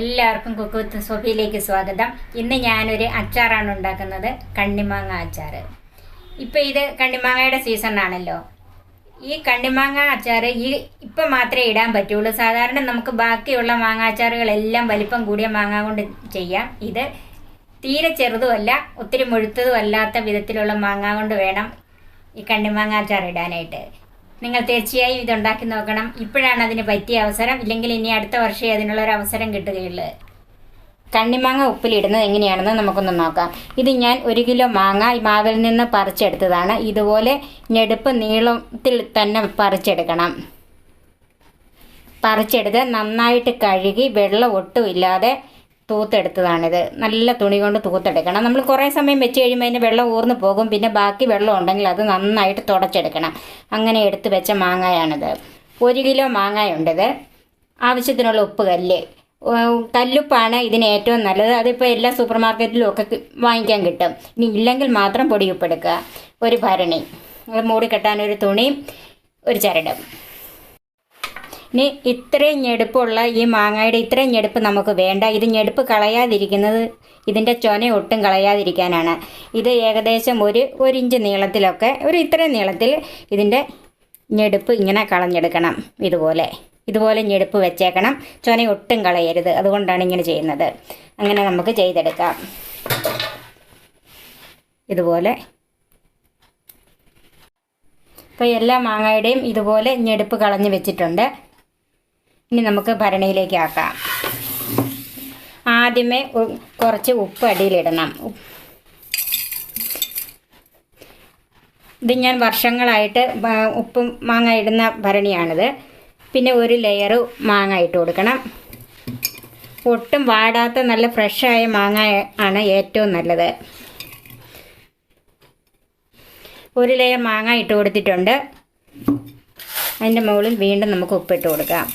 എല്ലാവർക്കും cook with സോഫിയിലേക്ക് സ്വാഗതം. ഇന്ന് ഞാനൊരു അച്ചാറാണ് ഉണ്ടാക്കുന്നത് കണ്ണിമാങ്ങ അച്ചാർ ഇപ്പം ഇത് കണ്ണിമാങ്ങയുടെ സീസണാണല്ലോ ഈ കണ്ണിമാങ്ങ അച്ചാർ ഈ ഇപ്പം മാത്രമേ ഇടാൻ പറ്റുള്ളൂ. സാധാരണ നമുക്ക് ബാക്കിയുള്ള മാങ്ങ അച്ചാറുകളെല്ലാം വലിപ്പം കൂടിയ മാങ്ങ കൊണ്ട് ചെയ്യാം. ഇത് തീരെ ചെറുതുമല്ല ഒത്തിരി മുഴുത്തതും അല്ലാത്ത വിധത്തിലുള്ള മാങ്ങ കൊണ്ട് വേണം ഈ കണ്ണിമാങ്ങ അച്ചാർ ഇടാനായിട്ട്. നിങ്ങൾ തീർച്ചയായും ഇതുണ്ടാക്കി നോക്കണം. ഇപ്പോഴാണ് അതിന് പറ്റിയ അവസരം. ഇല്ലെങ്കിൽ ഇനി അടുത്ത വർഷമേ അതിനുള്ളൊരു അവസരം കിട്ടുകയുള്ളൂ. കണ്ണിമാങ്ങ ഉപ്പിലിടുന്നത് എങ്ങനെയാണെന്ന് നമുക്കൊന്ന് നോക്കാം. ഇത് ഞാൻ ഒരു കിലോ മാങ്ങ മാവിൽ നിന്ന് പറിച്ചെടുത്തതാണ്. ഇതുപോലെ ഞെടുപ്പ് നീളത്തിൽ തന്നെ പറിച്ചെടുക്കണം. പറിച്ചെടുത്ത് നന്നായിട്ട് കഴുകി വെള്ളം ഒട്ടുമില്ലാതെ തൂത്തെടുത്തതാണിത്. നല്ല തുണി കൊണ്ട് തൂത്തെടുക്കണം. നമ്മൾ കുറേ സമയം വെച്ച് കഴിയുമ്പോൾ അതിന് വെള്ളം ഊർന്ന് പോകും. പിന്നെ ബാക്കി വെള്ളം ഉണ്ടെങ്കിൽ അത് നന്നായിട്ട് തുടച്ചെടുക്കണം. അങ്ങനെ എടുത്ത് വെച്ച മാങ്ങായാണിത്. ഒരു കിലോ മാങ്ങായുണ്ടിത്. ആവശ്യത്തിനുള്ള ഉപ്പ് കല്ല്. കല്ലുപ്പാണ് ഇതിന് ഏറ്റവും നല്ലത്. അതിപ്പോൾ എല്ലാ സൂപ്പർ മാർക്കറ്റിലും ഒക്കെ വാങ്ങിക്കാൻ കിട്ടും. ഇനി ഇല്ലെങ്കിൽ മാത്രം പൊടിയുപ്പെടുക്കുക ഒരു ഭരണി. മൂടിക്കെട്ടാൻ മൂടി കെട്ടാൻ ഒരു തുണിയും ഒരു ചരടും. ഇനി ഇത്രയും ഞെടുപ്പുള്ള ഈ മാങ്ങയുടെ ഇത്രയും ഞെടുപ്പ് നമുക്ക് വേണ്ട. ഇത് ഞെടുപ്പ് കളയാതിരിക്കുന്നത് ഇതിന്റെ ചൊന ഒട്ടും കളയാതിരിക്കാനാണ്. ഇത് ഏകദേശം ഒരു ഒരു ഇഞ്ച് നീളത്തിലൊക്കെ ഒരു ഇത്രയും നീളത്തിൽ ഇതിന്റെ ഞെടുപ്പ് ഇങ്ങനെ കളഞ്ഞെടുക്കണം ഇതുപോലെ. ഇതുപോലെ ഞെടുപ്പ് വെച്ചേക്കണം. ചൊന ഒട്ടും കളയരുത്. അതുകൊണ്ടാണ് ഇങ്ങനെ ചെയ്യുന്നത്. അങ്ങനെ നമുക്ക് ചെയ്തെടുക്കാം. ഇതുപോലെ. ഇപ്പോൾ എല്ലാ മാങ്ങയുടെയും ഇതുപോലെ ഞെടുപ്പ് കളഞ്ഞ് വെച്ചിട്ടുണ്ട്. ഇനി നമുക്ക് ഭരണിയിലേക്ക് ആക്കാം. ആദ്യമേ കുറച്ച് ഉപ്പ് അടിയിലിടണം. ഇത് ഞാൻ വർഷങ്ങളായിട്ട് ഉപ്പും മാങ്ങ ഇടുന്ന ഭരണിയാണിത്. പിന്നെ ഒരു ലെയറ് മാങ്ങ ഇട്ട് കൊടുക്കണം. ഒട്ടും വാടാത്ത നല്ല ഫ്രഷായ മാങ്ങ ആണ് ഏറ്റവും നല്ലത്. ഒരു ലെയർ മാങ്ങ ഇട്ട് കൊടുത്തിട്ടുണ്ട്. അതിന്റെ മുകളിൽ വീണ്ടും നമുക്ക് ഉപ്പിട്ട് കൊടുക്കാം.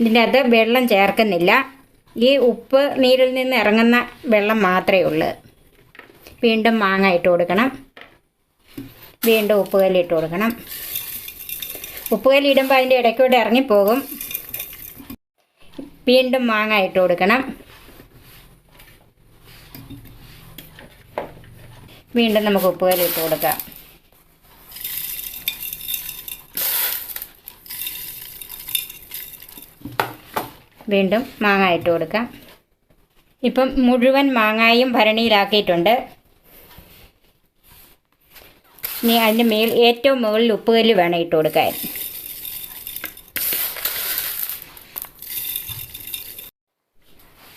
ഇതിന്റെ അത് വെള്ളം ചേർക്കുന്നില്ല. ഈ ഉപ്പ് നീരിൽ നിന്ന് ഇറങ്ങുന്ന വെള്ളം മാത്രമേ ഉള്ളൂ. വീണ്ടും മാങ്ങ ഇട്ട് കൊടുക്കണം. വീണ്ടും ഉപ്പുകല്ലി ഇട്ട് കൊടുക്കണം. ഉപ്പുകല്ല് ഇടുമ്പോൾ അതിന്റെ ഇടയ്ക്കോട്ട് ഇറങ്ങിപ്പോകും. വീണ്ടും മാങ്ങ ഇട്ട് കൊടുക്കണം. വീണ്ടും നമുക്ക് ഉപ്പുകല്ലി ഇട്ട് കൊടുക്കാം. വീണ്ടും മാങ്ങ ഇട്ട് കൊടുക്കാം. ഇപ്പം മുഴുവൻ മാങ്ങായും ഭരണിയിലാക്കിയിട്ടുണ്ട്. ഇനി അതിന്റെ മേൽ ഏറ്റവും മുകളിൽ ഉപ്പുകല്ല് വേണം ഇട്ട് കൊടുക്കാൻ.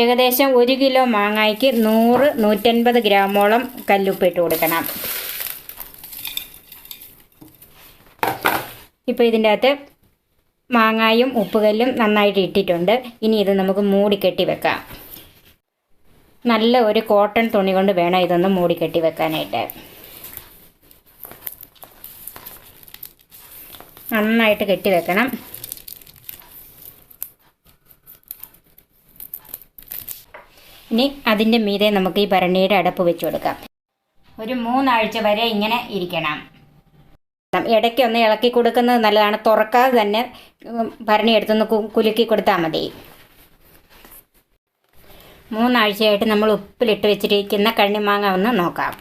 ഏകദേശം ഒരു കിലോ മാങ്ങായ്ക്ക് നൂറ് നൂറ്റൻപത് ഗ്രാമോളം കല്ലുപ്പ് ഇട്ട് കൊടുക്കണം. ഇപ്പോൾ ഇതിന്റെ അകത്ത് മാങ്ങായും ഉപ്പുകല്ലും നന്നായിട്ട് ഇട്ടിട്ടുണ്ട്. ഇനി ഇത് നമുക്ക് മൂടിക്കെട്ടി വെക്കാം. നല്ല ഒരു കോട്ടൺ തുണി കൊണ്ട് വേണം ഇതൊന്ന് മൂടിക്കെട്ടി വെക്കാനായിട്ട്. നന്നായിട്ട് കെട്ടി വെക്കണം. ഇനി അതിന്റെ മീതെ നമുക്ക് ഈ ഭരണിയുടെ അടപ്പ് വെച്ച് കൊടുക്കാം. ഒരു മൂന്നാഴ്ച വരെ ഇങ്ങനെ ഇരിക്കണം. ഇടയ്ക്ക് ഒന്ന് ഇളക്കി കൊടുക്കുന്നത് നല്ലതാണ്. തുറക്കാതെ തന്നെ ഭരണി എടുത്തൊന്ന് കുലുക്കി കൊടുത്താൽ മതി. മൂന്നാഴ്ചയായിട്ട് നമ്മൾ ഉപ്പിലിട്ട് വെച്ചിരിക്കുന്ന കണ്ണിമാങ്ങ ഒന്ന് നോക്കാം.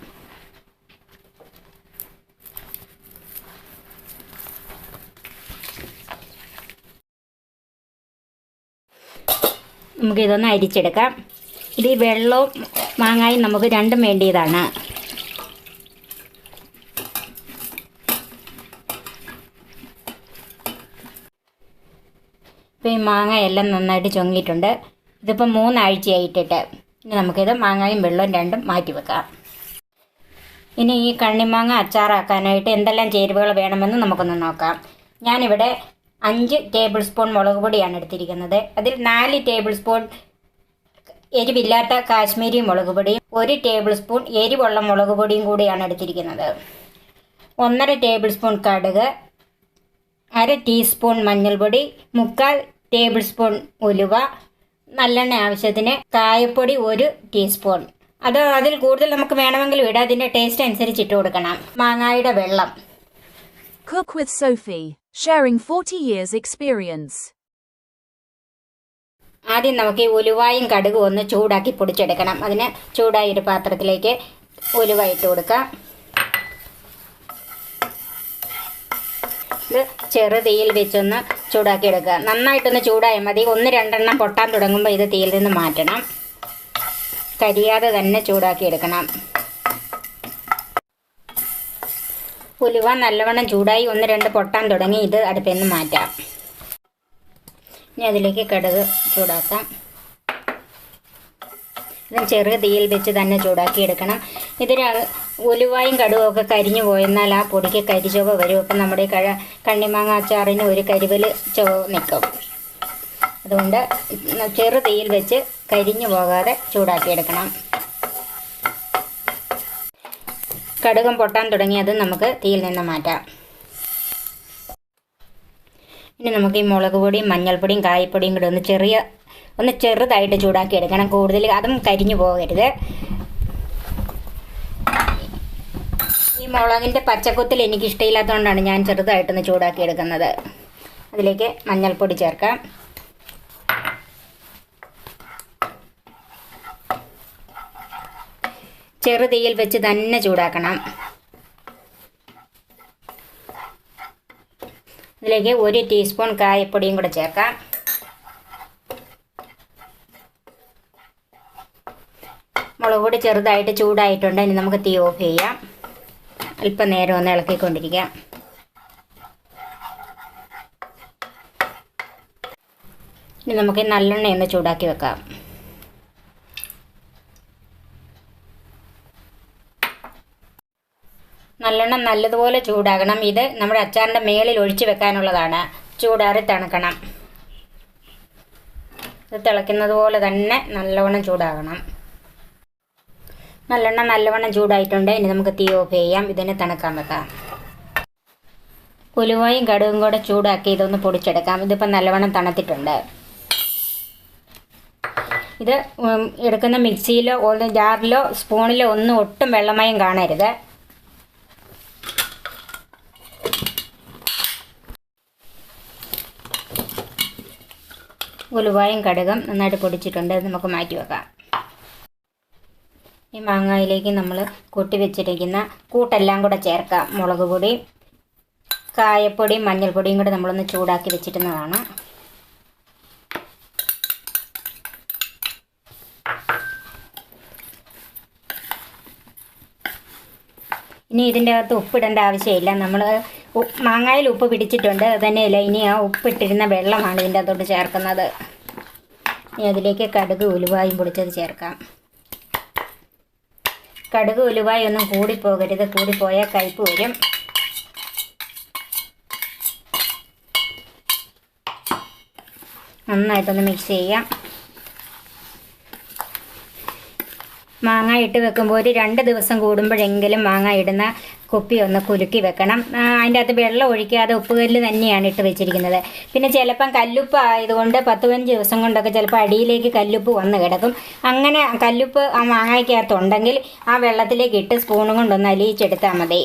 നമുക്കിതൊന്ന് അരിച്ചെടുക്കാം. ഇത് ഈ വെള്ളവും മാങ്ങായും നമുക്ക് രണ്ടും വേണ്ടിയതാണ്. ഇപ്പോൾ ഈ മാങ്ങ എല്ലാം നന്നായിട്ട് ചൊങ്ങിയിട്ടുണ്ട്. ഇതിപ്പോൾ മൂന്നാഴ്ചയായിട്ടിട്ട്. ഇനി നമുക്കിത് മാങ്ങയും വെള്ളവും രണ്ടും മാറ്റി വെക്കാം. ഇനി ഈ കണ്ണിമാങ്ങ അച്ചാറാക്കാനായിട്ട് എന്തെല്ലാം ചേരുവകൾ വേണമെന്ന് നമുക്കൊന്ന് നോക്കാം. ഞാനിവിടെ അഞ്ച് ടേബിൾ സ്പൂൺ മുളക് പൊടിയാണ് എടുത്തിരിക്കുന്നത്. അതിൽ നാല് ടേബിൾ സ്പൂൺ എരിവില്ലാത്ത കാശ്മീരി മുളക് പൊടിയും ഒരു ടേബിൾ സ്പൂൺ എരിവുള്ള മുളക് പൊടിയും കൂടിയാണ് എടുത്തിരിക്കുന്നത്. ഒന്നര ടേബിൾ സ്പൂൺ കടുക് അര ടീസ്പൂൺ മഞ്ഞൾപ്പൊടി മുക്കാൽ ടേബിൾ സ്പൂൺ ഉലുവ നല്ലെണ്ണ ആവശ്യത്തിന് കായപ്പൊടി ഒരു ടീസ്പൂൺ. അത് അതിൽ കൂടുതൽ നമുക്ക് വേണമെങ്കിൽ ഇടാം. അതിന്റെ ടേസ്റ്റ് അനുസരിച്ച് ഇട്ട് കൊടുക്കണം. മാങ്ങായുടെ വെള്ളം. Cook with Sophie sharing forty years experience ആദ്യം നമുക്ക് ഈ ഉലുവായും കടുകും ഒന്ന് ചൂടാക്കി പൊടിച്ചെടുക്കണം. അതിന് ചൂടായ ഒരു പാത്രത്തിലേക്ക് ഉലുവ ഇട്ട് കൊടുക്കാം. ഇത് ചെറുതീയിൽ വെച്ചൊന്ന് ചൂടാക്കി എടുക്കുക. നന്നായിട്ടൊന്ന് ചൂടായാൽ മതി. ഒന്ന് രണ്ടെണ്ണം പൊട്ടാൻ തുടങ്ങുമ്പോൾ ഇത് തീയിൽ നിന്ന് മാറ്റണം. കരിയാതെ തന്നെ ചൂടാക്കി എടുക്കണം. ഉലുവ നല്ലവണ്ണം ചൂടായി ഒന്ന് രണ്ട് പൊട്ടാൻ തുടങ്ങി. ഇത് അടുപ്പിൽ നിന്ന് മാറ്റാം. ഇനി അതിലേക്ക് കടുക് ചൂടാക്കാം. ഇത് ചെറിയ തീയിൽ വെച്ച് തന്നെ ചൂടാക്കി എടുക്കണം. ഇതിന് ഉലുവായും കടുവും ഒക്കെ കരിഞ്ഞു പോയെന്നാൽ ആ പൊടിക്ക് കരിചുവ വരും. അപ്പം നമ്മുടെ കഴ കണ്ണിമാങ്ങ അച്ചാറിന് ഒരു കരിവൽ ചുവ നിൽക്കും. അതുകൊണ്ട് ചെറു തീയിൽ വെച്ച് കരിഞ്ഞു പോകാതെ ചൂടാക്കിയെടുക്കണം. കടുകം പൊട്ടാൻ തുടങ്ങിയത് നമുക്ക് തീയിൽ നിന്ന് മാറ്റാം. ഇനി നമുക്ക് ഈ മുളക് പൊടിയും മഞ്ഞൾപ്പൊടിയും കായപ്പൊടിയും കൂടെ ഒന്ന് ചെറിയ ഒന്ന് ചെറുതായിട്ട് ചൂടാക്കി എടുക്കണം കൂടുതൽ അതും കരിഞ്ഞു പോകരുത്. ഈ മുളകിന്റെ പച്ചക്കുത്തിൽ എനിക്ക് ഇഷ്ടമില്ലാത്തതുകൊണ്ടാണ് ഞാൻ ചെറുതായിട്ടൊന്ന് ചൂടാക്കി എടുക്കുന്നത് അതിലേക്ക് മഞ്ഞൾപ്പൊടി ചേർക്കാം. ചെറുതീയിൽ വെച്ച് തന്നെ ചൂടാക്കണം. ഇതിലേക്ക് ഒരു ടീസ്പൂൺ കായപ്പൊടിയും കൂടെ ചേർക്കാം. മുളക് പൊടി ചെറുതായിട്ട് ചൂടായിട്ടുണ്ട്. ഇനി നമുക്ക് തീ ഓഫ് ചെയ്യാം. അല്പം നേരം ഒന്ന് ഇളക്കിക്കൊണ്ടിരിക്കാം. ഇനി നമുക്ക് നല്ലെണ്ണയൊന്ന് ചൂടാക്കി വെക്കാം. നല്ലെണ്ണം നല്ലതുപോലെ ചൂടാകണം. ഇത് നമ്മുടെ അച്ചാറിന്റെ മേളിൽ ഒഴിച്ചു വെക്കാനുള്ളതാണ്. ചൂടാറി തണുക്കണം ഇത് തിളയ്ക്കുന്നത് പോലെ തന്നെ നല്ലവണ്ണം ചൂടാകണം. നല്ലെണ്ണം നല്ലവണ്ണം ചൂടായിട്ടുണ്ട്. ഇനി നമുക്ക് തീ ഓഫ് ചെയ്യാം. ഇതിനെ തണുക്കാൻ വെക്കാം. ഉലുവയും കടുകും കൂടെ ചൂടാക്കി ഇതൊന്ന് പൊടിച്ചെടുക്കാം. ഇതിപ്പോൾ നല്ലവണ്ണം തണുത്തിട്ടുണ്ട്. ഇത് എടുക്കുന്ന മിക്സിയിലോ ജാറിലോ സ്പൂണിലോ ഒന്നും ഒട്ടും വെള്ളമയം കാണരുത്. ഉലുവായും കടുകും നന്നായിട്ട് പൊടിച്ചിട്ടുണ്ട്. നമുക്ക് മാറ്റി വെക്കാം. ഈ മാങ്ങയിലേക്ക് നമ്മൾ കൂട്ടി വെച്ചിരിക്കുന്ന കൂട്ടെല്ലാം കൂടെ ചേർക്കാം. മുളക് പൊടി കായപ്പൊടിയും മഞ്ഞൾപ്പൊടിയും കൂടെ നമ്മളൊന്ന് ചൂടാക്കി വെച്ചിരുന്നതാണ്. ഇനി ഇതിന്റെ അകത്ത് ഉപ്പിടേണ്ട ആവശ്യമില്ല. നമ്മൾ മാങ്ങയിൽ ഉപ്പ് പിടിച്ചിട്ടുണ്ട്. തന്നെയല്ല ഇനി ആ ഉപ്പിട്ടിരുന്ന വെള്ളമാണ് ഇതിന്റെ അകത്തോട്ട് ചേർക്കുന്നത്. ഇനി അതിലേക്ക് കടുക് ഉലുവായും പൊടിച്ചത് ചേർക്കാം. കടുക് ഉലുവായി ഒന്നും കൂടിപ്പോകരുത്. കൂടിപ്പോയാൽ കയ്പ് വരും നന്നായിട്ടൊന്ന് മിക്സ് ചെയ്യാം. മാങ്ങ ഇട്ട് വെക്കുമ്പോൾ ഒരു രണ്ട് ദിവസം കൂടുമ്പോഴെങ്കിലും മാങ്ങ ഇടുന്ന കുപ്പി ഒന്ന് കുലുക്കി വെക്കണം. അതിന്റെ അകത്ത് വെള്ളം ഒഴിക്കാതെ ഉപ്പുകല്ല് തന്നെയാണ് ഇട്ട് വെച്ചിരിക്കുന്നത്. പിന്നെ ചിലപ്പം കല്ലുപ്പ് ആയതുകൊണ്ട് പത്ത് പതിനഞ്ച് ദിവസം കൊണ്ടൊക്കെ ചിലപ്പോൾ അടിയിലേക്ക് കല്ലുപ്പ് വന്ന് കിടക്കും. അങ്ങനെ കല്ലുപ്പ് ആ മാങ്ങയ്ക്കകത്തുണ്ടെങ്കിൽ ആ വെള്ളത്തിലേക്ക് ഇട്ട് സ്പൂണും കൊണ്ടൊന്ന് അലിയിച്ചെടുത്താൽ മതി.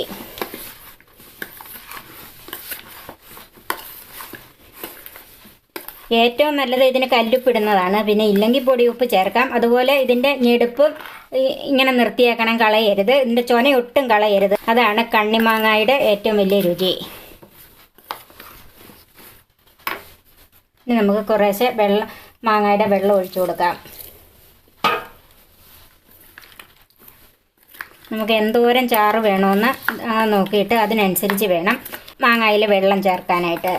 ഏറ്റവും നല്ലത് ഇതിന് കല്ലുപ്പിടുന്നതാണ് പിന്നെ ഇല്ലെങ്കിൽ പൊടിയുപ്പ് ചേർക്കാം. അതുപോലെ ഇതിന്റെ ഞെടുപ്പ് ഇങ്ങനെ നിർത്തിയേക്കണം കളയരുത്. ഇതിന്റെ ചൊന ഒട്ടും കളയരുത്. അതാണ് കണ്ണിമാങ്ങായുടെ ഏറ്റവും വലിയ രുചി. ഇനി നമുക്ക് കുറേശ്ശെ വെള്ളം മാങ്ങയുടെ വെള്ളം ഒഴിച്ചു കൊടുക്കാം. നമുക്ക് എന്തോരം ചാറ് വേണമെന്ന് നോക്കിയിട്ട് അതിനനുസരിച്ച് വേണം മാങ്ങയിൽ വെള്ളം ചേർക്കാനായിട്ട്.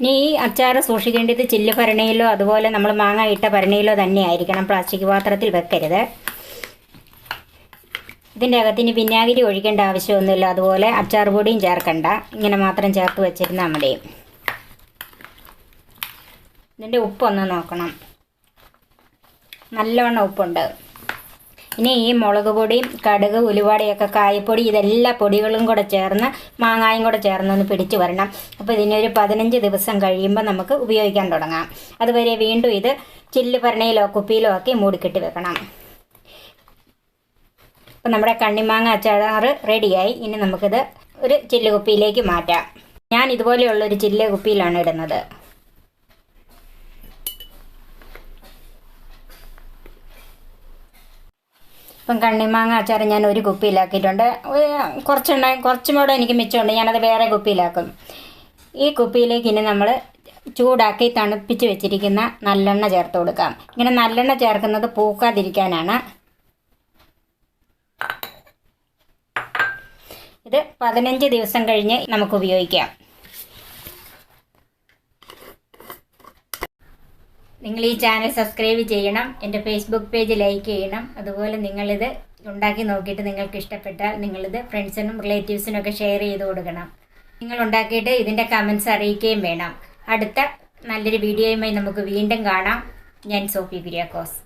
ഇനി ഈ അച്ചാർ സൂക്ഷിക്കേണ്ടത് ചില്ല് ഭരണിയിലോ അതുപോലെ നമ്മൾ മാങ്ങ ഇട്ട ഭരണിയിലോ തന്നെ ആയിരിക്കണം. പ്ലാസ്റ്റിക് പാത്രത്തിൽ വെക്കരുത്. ഇതിന്റെ അകത്തിന് വിനാഗിരി ഒഴിക്കേണ്ട ആവശ്യമൊന്നുമില്ല. അതുപോലെ അച്ചാർ പൊടിയും ചേർക്കണ്ട. ഇങ്ങനെ മാത്രം ചേർത്ത് വെച്ചിരുന്നാൽ മതി. ഇതിന്റെ ഉപ്പൊന്ന് നോക്കണം. നല്ലവണ്ണം ഉപ്പുണ്ട്. ഇനി ഈ മുളക് പൊടി കടുക് ഉലുവാടയൊക്കെ കായപ്പൊടി ഇതെല്ലാ പൊടികളും കൂടെ ചേർന്ന് മാങ്ങായും കൂടെ ചേർന്ന് ഒന്ന് പിടിച്ചു വരണം. അപ്പോൾ ഇതിനൊരു പതിനഞ്ച് ദിവസം കഴിയുമ്പോൾ നമുക്ക് ഉപയോഗിക്കാൻ തുടങ്ങാം. അതുവരെ വീണ്ടും ഇത് ചില്ല് ഭരണിയിലോ കുപ്പിയിലോ ആക്കി മൂടിക്കെട്ടി വെക്കണം. അപ്പം നമ്മുടെ കണ്ണിമാങ്ങ അച്ചാറ് റെഡിയായി. ഇനി നമുക്കിത് ഒരു ചില്ല് കുപ്പിയിലേക്ക് മാറ്റാം. ഞാൻ ഇതുപോലെയുള്ള ഒരു ചില്ല് കുപ്പിയിലാണ് ഇടുന്നത്. ഇപ്പം കണ്ണിമാങ്ങ അച്ചാർ ഞാൻ ഒരു കുപ്പിയിലാക്കിയിട്ടുണ്ട്. കുറച്ചുണ്ടായി കുറച്ചും കൂടെ എനിക്ക് മിച്ചമുണ്ട്. ഞാനത് വേറെ കുപ്പിയിലാക്കും. ഈ കുപ്പിയിലേക്ക് ഇനി നമ്മൾ ചൂടാക്കി തണുപ്പിച്ച് വെച്ചിരിക്കുന്ന നല്ലെണ്ണ ചേർത്ത് കൊടുക്കാം. ഇങ്ങനെ നല്ലെണ്ണ ചേർക്കുന്നത് പൂക്കാതിരിക്കാനാണ്. ഇത് പതിനഞ്ച് ദിവസം കഴിഞ്ഞ് നമുക്ക് ഉപയോഗിക്കാം. നിങ്ങൾ ഈ ചാനൽ സബ്സ്ക്രൈബ് ചെയ്യണം എന്റെ ഫേസ്ബുക്ക് പേജ് ലൈക്ക് ചെയ്യണം. അതുപോലെ നിങ്ങളിത് ഉണ്ടാക്കി നോക്കിയിട്ട് നിങ്ങൾക്ക് ഇഷ്ടപ്പെട്ടാൽ നിങ്ങളിത് ഫ്രണ്ട്സിനും റിലേറ്റീവ്സിനൊക്കെ ഷെയർ ചെയ്ത് കൊടുക്കണം. നിങ്ങൾ ഉണ്ടാക്കിയിട്ട് ഇതിന്റെ കമൻസ് അറിയിക്കുകയും വേണം. അടുത്ത നല്ലൊരു വീഡിയോയുമായി നമുക്ക് വീണ്ടും കാണാം. ഞാൻ സോഫി കുര്യാക്കോസ്